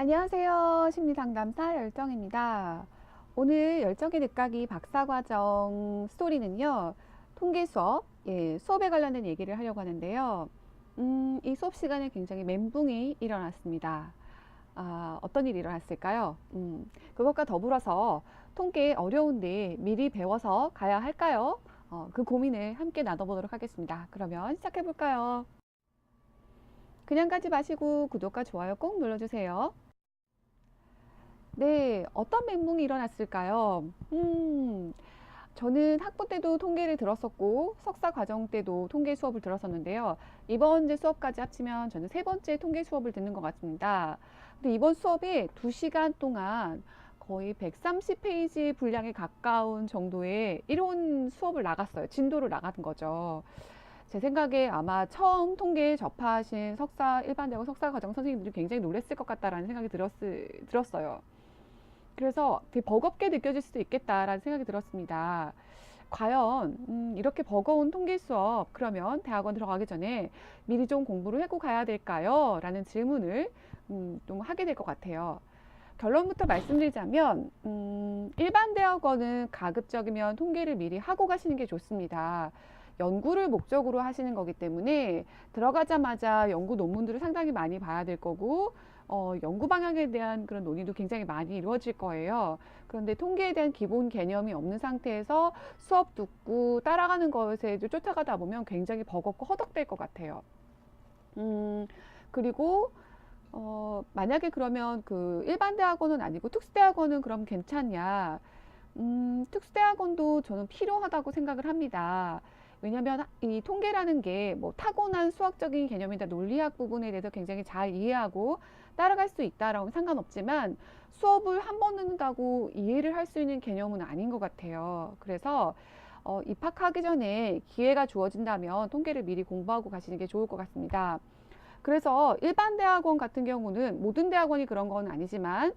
안녕하세요. 심리상담사 열정입니다. 오늘 열정의 늦가기 박사과정 스토리는요, 통계 수업, 예, 수업에 관련된 얘기를 하려고 하는데요. 음, 이 수업 시간에 굉장히 멘붕이 일어났습니다. 아, 어떤 일이 일어났을까요? 음, 그것과 더불어서 통계 어려운데 미리 배워서 가야 할까요? 어, 그 고민을 함께 나눠보도록 하겠습니다. 그러면 시작해 볼까요? 그냥 가지 마시고 구독과 좋아요 꼭 눌러주세요. 네, 어떤 멘붕이 일어났을까요? 음, 저는 학부 때도 통계를 들었었고, 석사 과정 때도 통계 수업을 들었었는데요. 이번 제 수업까지 합치면 저는 세 번째 통계 수업을 듣는 것 같습니다. 근데 이번 수업에 두 시간 동안 거의 130페이지 분량에 가까운 정도의 이론 수업을 나갔어요. 진도를 나가는 거죠. 제 생각에 아마 처음 통계 접하신 석사 일반 대학 석사 과정 선생님들이 굉장히 놀랐을 것 같다라는 생각이 들었, 들었어요. 그래서 되게 버겁게 느껴질 수도 있겠다라는 생각이 들었습니다. 과연 음, 이렇게 버거운 통계 수업 그러면 대학원 들어가기 전에 미리 좀 공부를 하고 가야 될까요? 라는 질문을 음, 좀 하게 될 것 같아요. 결론부터 말씀드리자면 음, 일반 대학원은 가급적이면 통계를 미리 하고 가시는 게 좋습니다. 연구를 목적으로 하시는 거기 때문에 들어가자마자 연구 논문들을 상당히 많이 봐야 될 거고 어, 연구 방향에 대한 그런 논의도 굉장히 많이 이루어질 거예요. 그런데 통계에 대한 기본 개념이 없는 상태에서 수업 듣고 따라가는 것에 쫓아가다 보면 굉장히 버겁고 허덕될 것 같아요. 음, 그리고 어, 만약에 그러면 그 일반 대학원은 아니고 특수대학원은 그럼 괜찮냐? 음, 특수대학원도 저는 필요하다고 생각을 합니다. 왜냐하면 이 통계라는 게 뭐 타고난 수학적인 개념이나 논리학 부분에 대해서 굉장히 잘 이해하고 따라갈 수 있다라고 상관없지만 수업을 한 번 듣는다고 이해를 할 수 있는 개념은 아닌 것 같아요. 그래서 어, 입학하기 전에 기회가 주어진다면 통계를 미리 공부하고 가시는 게 좋을 것 같습니다. 그래서 일반 대학원 같은 경우는 모든 대학원이 그런 건 아니지만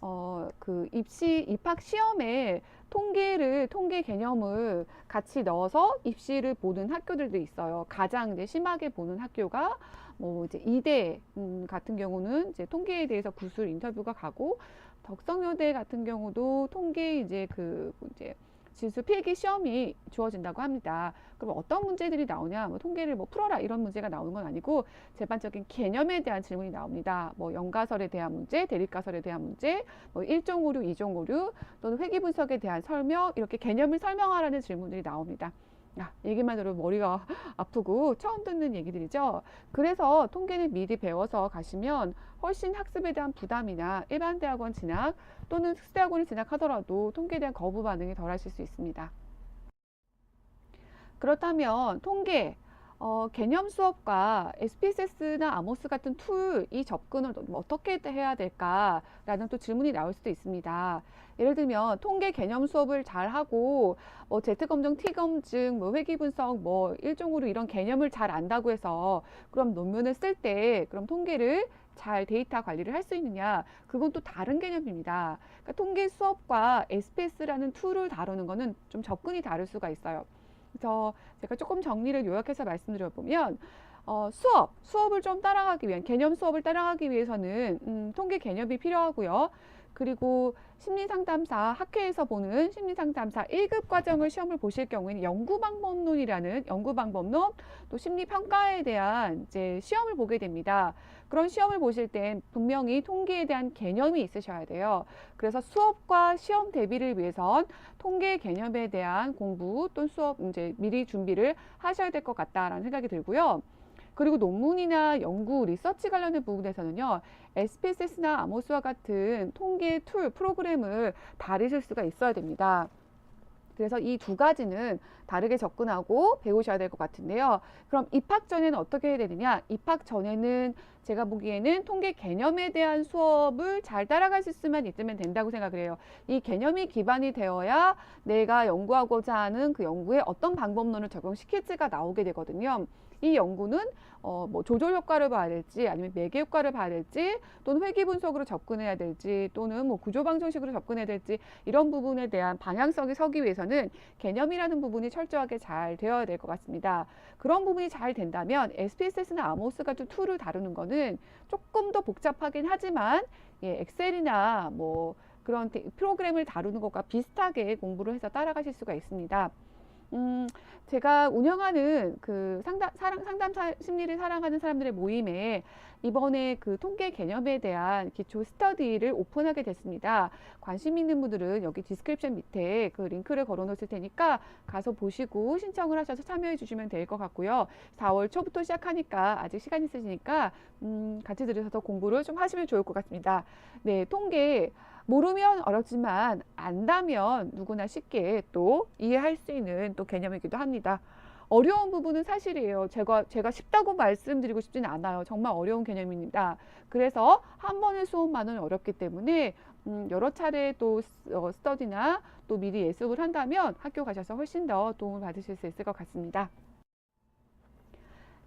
어, 그 입시 입학 시험에 통계를 통계 개념을 같이 넣어서 입시를 보는 학교들도 있어요. 가장 이제 심하게 보는 학교가 뭐 이제 이대 음, 같은 경우는 이제 통계에 대해서 구술 인터뷰가 가고 덕성여대 같은 경우도 통계 이제 그 이제 지수 필기 시험이 주어진다고 합니다. 그럼 어떤 문제들이 나오냐? 뭐 통계를 뭐 풀어라 이런 문제가 나오는 건 아니고 제반적인 개념에 대한 질문이 나옵니다. 뭐 연가설에 대한 문제, 대립가설에 대한 문제, 뭐 1종 오류, 2종 오류 또는 회귀 분석에 대한 설명 이렇게 개념을 설명하라는 질문들이 나옵니다. 야, 얘기만 들어도 머리가 아프고 처음 듣는 얘기들이죠. 그래서 통계를 미리 배워서 가시면 훨씬 학습에 대한 부담이나 일반 대학원 진학 또는 특수대학원을 진학하더라도 통계에 대한 거부 반응이 덜 하실 수 있습니다. 그렇다면 통계, 어, 개념 수업과 SPSS나 아모스 같은 툴 이 접근을 어떻게 해야 될까라는 또 질문이 나올 수도 있습니다. 예를 들면 통계 개념 수업을 잘 하고 뭐 Z 검정, T 검증, 뭐 회귀 분석, 뭐 일종으로 이런 개념을 잘 안다고 해서 그럼 논문을 쓸 때 그럼 통계를 잘 데이터 관리를 할 수 있느냐 그건 또 다른 개념입니다. 그러니까 통계 수업과 SPS라는 툴을 다루는 거는 좀 접근이 다를 수가 있어요. 그래서 제가 조금 정리를 요약해서 말씀드려 보면 어, 수업, 수업을 좀 따라가기 위한 개념 수업을 따라가기 위해서는 음, 통계 개념이 필요하고요. 그리고 심리상담사 학회에서 보는 심리상담사 1급 과정을 시험을 보실 경우에는 연구방법론이라는 연구방법론 또 심리평가에 대한 이제 시험을 보게 됩니다. 그런 시험을 보실 땐 분명히 통계에 대한 개념이 있으셔야 돼요. 그래서 수업과 시험 대비를 위해선 통계 개념에 대한 공부 또는 수업 이제 미리 준비를 하셔야 될 것 같다라는 생각이 들고요. 그리고 논문이나 연구, 리서치 관련된 부분에서는요, SPSS나 아모스와 같은 통계 툴, 프로그램을 다루실 수가 있어야 됩니다. 그래서 이 두 가지는 다르게 접근하고 배우셔야 될 것 같은데요. 그럼 입학 전에는 어떻게 해야 되느냐? 입학 전에는 제가 보기에는 통계 개념에 대한 수업을 잘 따라가실 수만 있으면 된다고 생각을 해요. 이 개념이 기반이 되어야 내가 연구하고자 하는 그 연구에 어떤 방법론을 적용시킬지가 나오게 되거든요. 이 연구는 어, 뭐 조절 효과를 봐야 될지 아니면 매개 효과를 봐야 될지 또는 회귀 분석으로 접근해야 될지 또는 뭐 구조 방정식으로 접근해야 될지 이런 부분에 대한 방향성이 서기 위해서는 개념이라는 부분이 철저하게 잘 되어야 될 것 같습니다. 그런 부분이 잘 된다면 SPSS나 아모스 같은 툴을 다루는 거는 조금 더 복잡하긴 하지만 예, 엑셀이나 뭐 그런 데- 프로그램을 다루는 것과 비슷하게 공부를 해서 따라가실 수가 있습니다. 음, 제가 운영하는 그 상담, 사랑, 상담 사- 심리를 사랑하는 사람들의 모임에 이번에 그 통계 개념에 대한 기초 스터디를 오픈하게 됐습니다. 관심 있는 분들은 여기 디스크립션 밑에 그 링크를 걸어 놓을 테니까 가서 보시고 신청을 하셔서 참여해 주시면 될 것 같고요. 4월 초부터 시작하니까 아직 시간 있으시니까 음, 같이 들으셔서 공부를 좀 하시면 좋을 것 같습니다. 네, 통계 모르면 어렵지만 안다면 누구나 쉽게 또 이해할 수 있는 또 개념이기도 합니다. 어려운 부분은 사실이에요. 제가, 제가 쉽다고 말씀드리고 싶지는 않아요. 정말 어려운 개념입니다. 그래서 한 번의 수업만은 어렵기 때문에 음, 여러 차례 또 스- 어, 스터디나 또 미리 예습을 한다면 학교 가셔서 훨씬 더 도움을 받으실 수 있을 것 같습니다.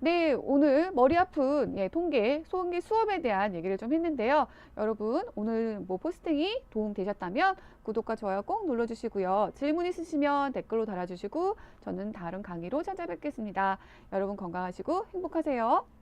네, 오늘 머리 아픈 예, 통계, 소음기 수업에 대한 얘기를 좀 했는데요. 여러분, 오늘 뭐 포스팅이 도움 되셨다면 구독과 좋아요 꼭 눌러주시고요. 질문 있으시면 댓글로 달아주시고 저는 다른 강의로 찾아뵙겠습니다. 여러분 건강하시고 행복하세요.